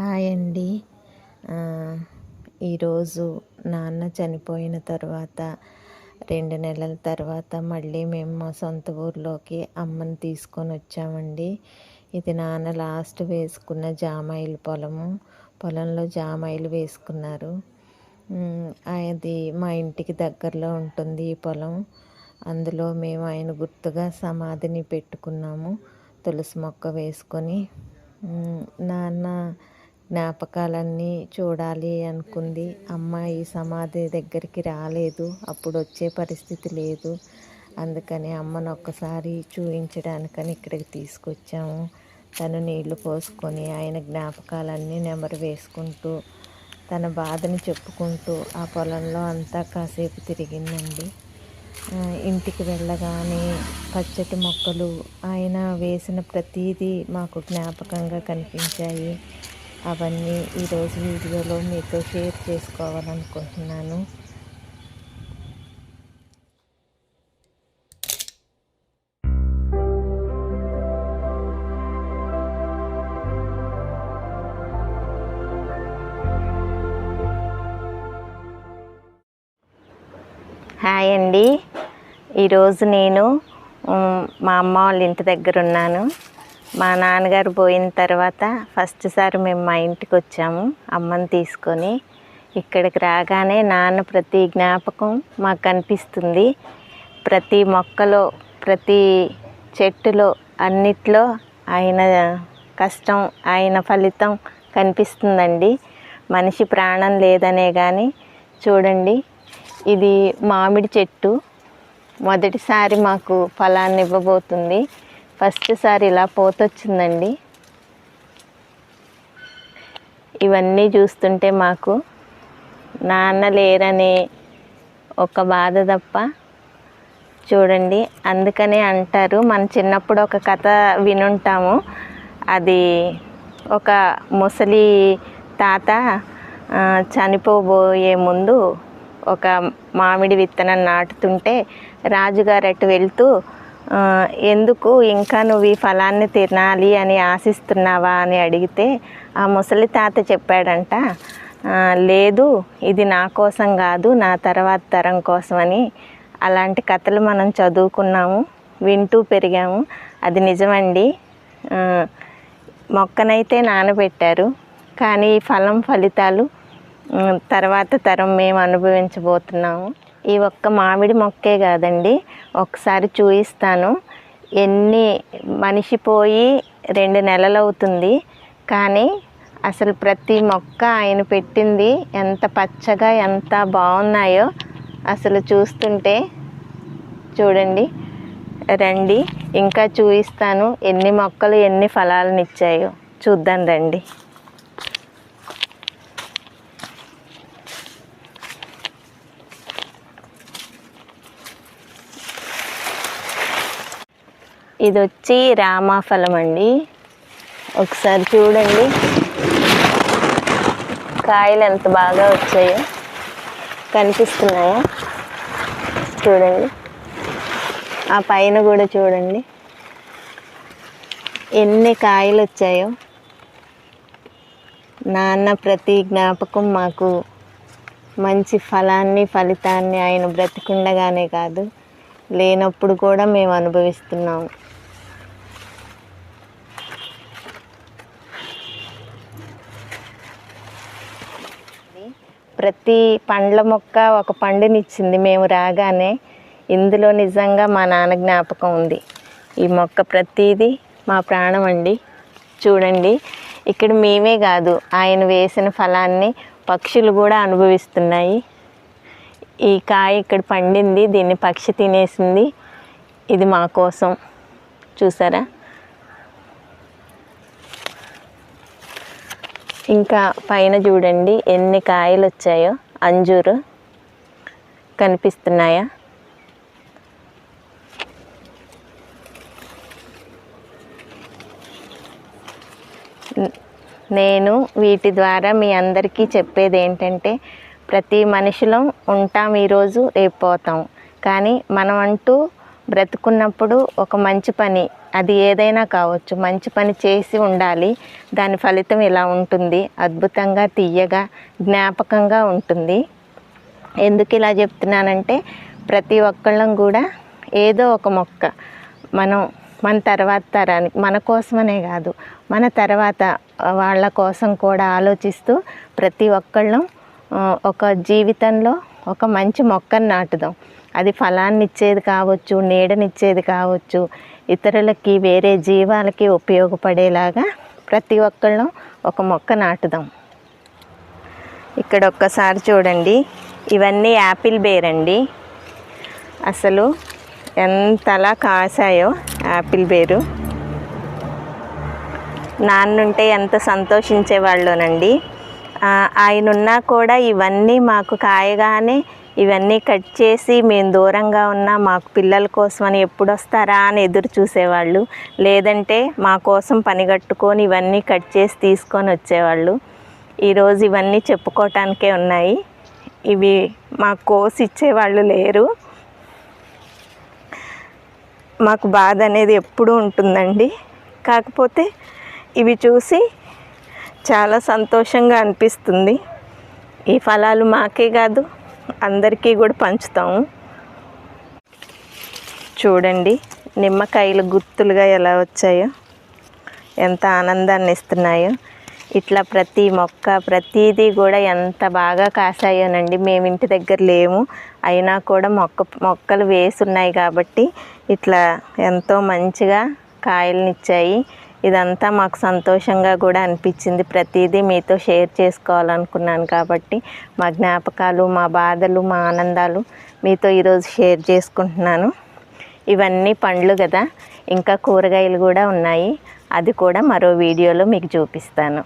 Hi అండి. ఈరోజు నాన్న చనిపోయిన తర్వాత రెండు నెలల తర్వాత మళ్ళీ మేము మా సొంత ఊర్లోకి అమ్మని తీసుకొని వచ్చామండి. ఇది నాన్న లాస్ట్ వేసుకున్న జామాయిల పొలము. పొలంలో జామాయిలు వేసుకున్నారు. అది మా ఇంటికి దగ్గరలో ఉంటుంది ఈ పొలం. అందులో మేము ఆయన గుర్తుగా సమాధిని పెట్టుకున్నాము. తులసి మొక్క వేసుకొని. నాన్న జ్ఞాపకాలన్నీ చూడాలి అనుకుంది. అమ్మ ఈ సమాధి దగ్గరికి రాలేదు. అప్పుడు వచ్చే పరిస్థితి లేదు. అందుకని అమ్మను ఒక్కసారి చూపించడానికని ఇక్కడికి తీసుకొచ్చాము. తను నీళ్ళు పోసుకొని ఆయన జ్ఞాపకాలన్నీ నెమరు వేసుకుంటూ తన బాధని చెప్పుకుంటూ ఆ పొలంలో అంతా కాసేపు తిరిగిందండి. ఇంటికి వెళ్ళగానే పచ్చటి మొక్కలు ఆయన వేసిన ప్రతీదీ మాకు జ్ఞాపకంగా కనిపించాయి. అవన్నీ ఈరోజు వీడియోలో మీతో షేర్ చేసుకోవాలనుకుంటున్నాను. హాయ్ అండి. ఈరోజు నేను మా అమ్మ వాళ్ళ ఇంటి దగ్గర ఉన్నాను. మా నాన్నగారు పోయిన తర్వాత ఫస్ట్ సారి మేము మా ఇంటికి వచ్చాము అమ్మని తీసుకొని. ఇక్కడికి రాగానే నాన్న ప్రతి జ్ఞాపకం మాకు కనిపిస్తుంది. ప్రతి మొక్కలో ప్రతి చెట్టులో అన్నిట్లో ఆయన కష్టం ఆయన ఫలితం కనిపిస్తుందండి. మనిషి ప్రాణం లేదనే కానీ చూడండి ఇది మామిడి చెట్టు. మొదటిసారి మాకు ఫలాన్ని ఇవ్వబోతుంది. ఫస్ట్ సారి ఇలా పోతొచ్చిందండి. ఇవన్నీ చూస్తుంటే మాకు నాన్న లేరనే ఒక బాధ తప్ప చూడండి. అందుకనే అంటారు మన చిన్నప్పుడు ఒక కథ వినుంటాము. అది ఒక ముసలి తాత చనిపోబోయే ముందు ఒక మామిడి విత్తనం నాటుతుంటే రాజుగారు అటు వెళ్తూ ఎందుకు ఇంకా నువ్వు ఈ ఫలాన్ని తినాలి అని ఆశిస్తున్నావా అని అడిగితే ఆ ముసలి తాత చెప్పాడంట లేదు ఇది నా కోసం కాదు నా తర్వాత తరం కోసమని. అలాంటి కథలు మనం చదువుకున్నాము వింటూ పెరిగాము. అది నిజమండి. మొక్కనైతే నానబెట్టారు కానీ ఈ ఫలం ఫలితాలు తర్వాత తరం మేము అనుభవించబోతున్నాము. ఈ ఒక్క మామిడి మొక్కే కాదండి. ఒకసారి చూపిస్తాను ఎన్ని మనిషి పోయి రెండు నెలలు అవుతుంది. కానీ అసలు ప్రతి మొక్క ఆయన పెట్టింది ఎంత పచ్చగా ఎంత బాగున్నాయో అసలు చూస్తుంటే చూడండి. రండి ఇంకా చూపిస్తాను ఎన్ని మొక్కలు ఎన్ని ఫలాలను ఇచ్చాయో చూద్దాం రండి. ఇది వచ్చి రామాఫలం అండి. ఒకసారి చూడండి. కాయలు ఎంత బాగా వచ్చాయో కనిపిస్తున్నాయా? చూడండి. ఆ పైన కూడా చూడండి. ఎన్ని కాయలు వచ్చాయో. నాన్న ప్రతి జ్ఞాపకం మాకు మంచి ఫలాన్ని ఫలితాన్ని ఆయన బ్రతికుండగానే కాదు లేనప్పుడు కూడా మేము అనుభవిస్తున్నాము. ప్రతి పండ్ల మొక్క ఒక పండునిచ్చింది మేము రాగానే. ఇందులో నిజంగా మా నాన్న జ్ఞాపకం ఉంది. ఈ మొక్క ప్రతిదీ మా ప్రాణం అండి. చూడండి. ఇక్కడ మేమే కాదు ఆయన వేసిన ఫలాన్ని పక్షులు కూడా అనుభవిస్తున్నాయి. ఈ కాయ ఇక్కడ పండింది దీన్ని పక్షి తినేసింది. ఇది మా కోసం. చూసారా? ఇంకా పైన చూడండి ఎన్ని కాయలు వచ్చాయో అంజూరు కనిపిస్తున్నాయా? నేను వీటి ద్వారా మీ అందరికీ చెప్పేది ఏంటంటే ప్రతి మనిషిలో ఉంటాం ఈరోజు రేపు పోతాం. కానీ మనం అంటూ బ్రతుకున్నప్పుడు ఒక మంచి పని అది ఏదైనా కావచ్చు మంచి పని చేసి ఉండాలి. దాని ఫలితం ఇలా ఉంటుంది. అద్భుతంగా తీయగా జ్ఞాపకంగా ఉంటుంది. ఎందుకు ఇలా చెప్తున్నానంటే ప్రతి ఒక్కళ్ళం కూడా ఏదో ఒక మొక్క మనం మన తర్వాత తరానికి మన కోసమనే కాదు మన తర్వాత వాళ్ళ కోసం కూడా ఆలోచిస్తూ ప్రతి ఒక్కళ్ళం ఒక జీవితంలో ఒక మంచి మొక్కను నాటుదాం. అది ఫలాన్ని ఇచ్చేది కావచ్చు నీడనిచ్చేది కావచ్చు ఇతరులకి వేరే జీవాలకి ఉపయోగపడేలాగా ప్రతి ఒక్కళ్ళం ఒక మొక్క నాటుదాం. ఇక్కడ ఒక్కసారి చూడండి ఇవన్నీ యాపిల్ బేర్ అండి అసలు ఎంతలా కాసాయో యాపిల్ బేరు. నాన్నుంటే ఎంత సంతోషించేవాళ్ళోనండి. ఆయనున్నా ఆయన ఉన్నా కూడా ఇవన్నీ మాకు కాయగానే ఇవన్నీ కట్ చేసి మేము దూరంగా ఉన్నా మాకు పిల్లల కోసమని ఎప్పుడు వస్తారా అని ఎదురు చూసేవాళ్ళు. లేదంటే మా కోసం పని కట్టుకొని ఇవన్నీ కట్ చేసి తీసుకొని వచ్చేవాళ్ళు. ఈరోజు ఇవన్నీ చెప్పుకోవటానికే ఉన్నాయి. ఇవి మాకు కోసి ఇచ్చేవాళ్ళు లేరు. మాకు బాధ అనేది ఎప్పుడూ ఉంటుందండి. కాకపోతే ఇవి చూసి చాలా సంతోషంగా అనిపిస్తుంది. ఈ ఫలాలు మాకే కాదు అందరికీ కూడా పంచుతాము చూడండి నిమ్మకాయలు గుత్తులుగా ఎలా వచ్చాయో ఎంత ఆనందాన్ని ఇస్తున్నాయో. ఇట్లా ప్రతి మొక్క ప్రతిదీ కూడా ఎంత బాగా కాసాయోనండి. మేము ఇంటి దగ్గర లేము. అయినా కూడా మొక్క మొక్కలు వేసున్నాయి కాబట్టి ఇట్లా ఎంతో మంచిగా కాయలనిచ్చాయి. ఇదంతా మాకు సంతోషంగా కూడా అనిపించింది. ప్రతిదీ మీతో షేర్ చేసుకోవాలనుకున్నాను కాబట్టి మా జ్ఞాపకాలు మా బాధలు మా ఆనందాలు మీతో ఈరోజు షేర్ చేసుకుంటున్నాను. ఇవన్నీ పండ్లు కదా ఇంకా కూరగాయలు కూడా ఉన్నాయి. అది కూడా మరో వీడియోలో మీకు చూపిస్తాను.